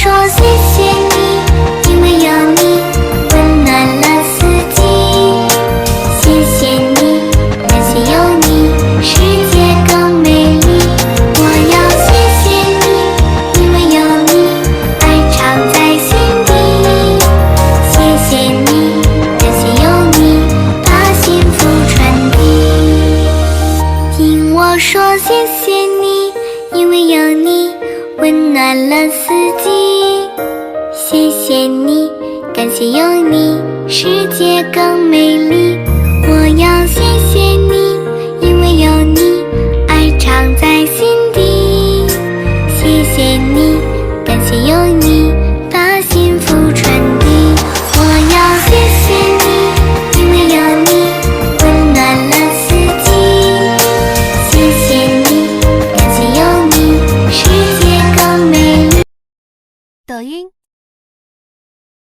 说谢谢你，因为有你温暖了四季。谢谢你，感谢有你，世界更美丽。我要谢谢你，因为有你，爱常在心底。谢谢你，感谢有你，把幸福传递。听我说谢谢你，因为有你温暖了四季。谢谢你，感谢有你，世界更美丽。我要谢谢你，因为有你，爱常在心底。谢谢你，感谢有抖音。